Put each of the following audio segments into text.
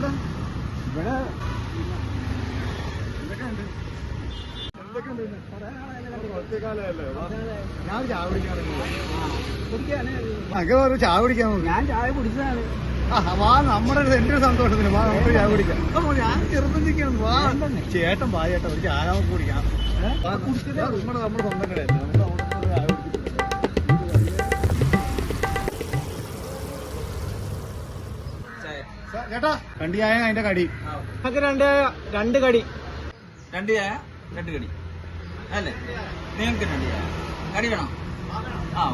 ഇവിടെ? ഇവിടെ കണ്ടിട്ട്. ഞാൻ ചായ കുടിക്കാൻ ചായ കുടിക്കാൻ നോക്ക്. ഞാൻ ചായ കുടിച്ചതാണ്. വാ നമ്മുടെ ഒരു- എന്റെ ഒരു സന്തോഷത്തിന് വാ നമുക്ക് ചായ കുടിക്കാം. അപ്പൊ ഞാൻ നിർബന്ധിക്കുന്നു വാ? ചേട്ടൻ വാ ചേട്ടൻ. ഒരു ചായ നമുക്ക് കുടിക്കാം. കുടിച്ചിട്ട്. നമ്മുടെ നമ്മുടെ സ്വന്തം കടയല്ലേ? ചേട്ടാ രണ്ട് ചായ അതിന്റെ കടി. നമുക്ക് രണ്ട് രണ്ട് കടി. രണ്ട് ചായ രണ്ട് കടി. അല്ലേ? നിങ്ങൾക്ക് രണ്ട് ചായ കടി വേണോ? ആ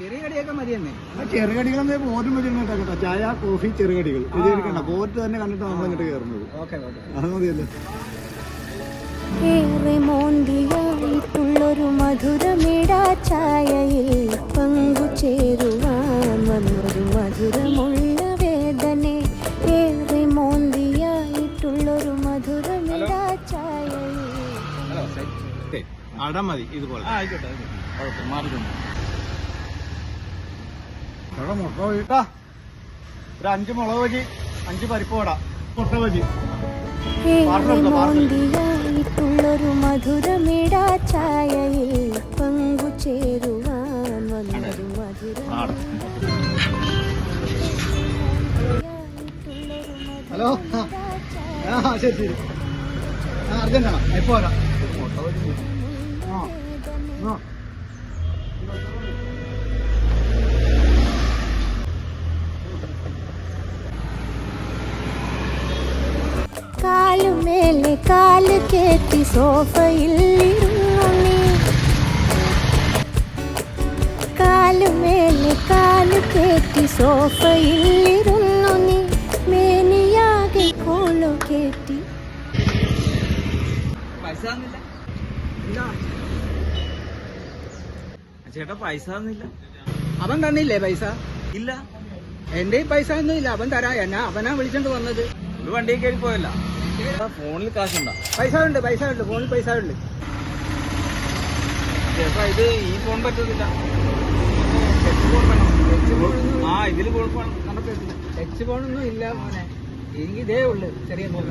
ചെറിയ കടിയൊക്കെ മതി തന്നെ ആ ചെറുകടികളെന്ന് പോറ്റും കേട്ടോ. ചായ കോഫി ചെറുകടികൾ. ഇത് എടുക്കണ്ട പോറ്റ് തന്നെ കണ്ടിട്ട് നമ്മൾ അങ്ങോട്ട് കയറുന്നത് അത് മതിയല്ലോ? ഏറെ മോന്തിയായിട്ടുള്ളൊരു മധുരമിടാ അട മതി ഇതുപോലെ. ആയിക്കോട്ടെ മാറിക്കൊണ്ട് ഒരു അഞ്ച് മുളക് ബജി അഞ്ച് പരിപ്പ് വട. മുട്ട ഏറെ മോന്തിയായിട്ടുള്ളൊരു മധുരമിടാ ചായയിൽ പങ്കുചേരുവാൻ വന്നൊരു മധുരം. ഹലോ. ആ ശരി ശരി. ആ അർജന്റാണോ? എപ്പോ വരാം? കാലുമേലെ കാൽ കേട്ടി സോഫയിൽ ഇരുന്നു നീ കാലുമേലെ കാൽ കേട്ടി സോഫയിൽ ഇരുന്നു നീ മേനിയാകെ കോളു കേട്ടി പൈസ ചേട്ടാ പൈസ തന്നില്ല. അവൻ തന്നില്ലേ പൈസ? ഇല്ല. എന്റെ പൈസ ഒന്നും ഇല്ല. അവൻ തരാ. എന്നാ അവനാ വിളിച്ചോണ്ട് വന്നത്. ഒരു വണ്ടി കയറി പോയല്ല. ഫോണിൽ കാശുണ്ടോ? പൈസ ഉണ്ട് പൈസ ഉണ്ട്. ഫോണിൽ പൈസ ഉണ്ട്. ചേട്ടാ ഇത് ഈ ഫോൺ പറ്റത്തില്ല. ആ ഇതിൽ കുഴപ്പമാണ് ടച്ച് ഫോണൊന്നും ഇല്ല. മോനെ. എനിക്ക് ഇതേ ഉള്ളു. ചെറിയ ഫോൺ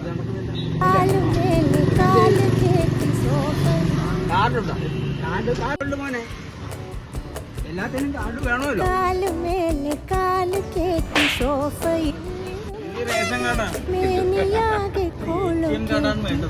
കാർഡുണ്ടോ? കാർഡ് കാർഡുണ്ട് മോനെ. എല്ലാത്തിനും കാർഡ് വേണമല്ലോ. കാലുമേലെ കാൽ കേറ്റി സോഫയിൽ റേഷൻ കാർഡാണ് മേനിയാകെ കോളു കൊണ്ടിന്ന്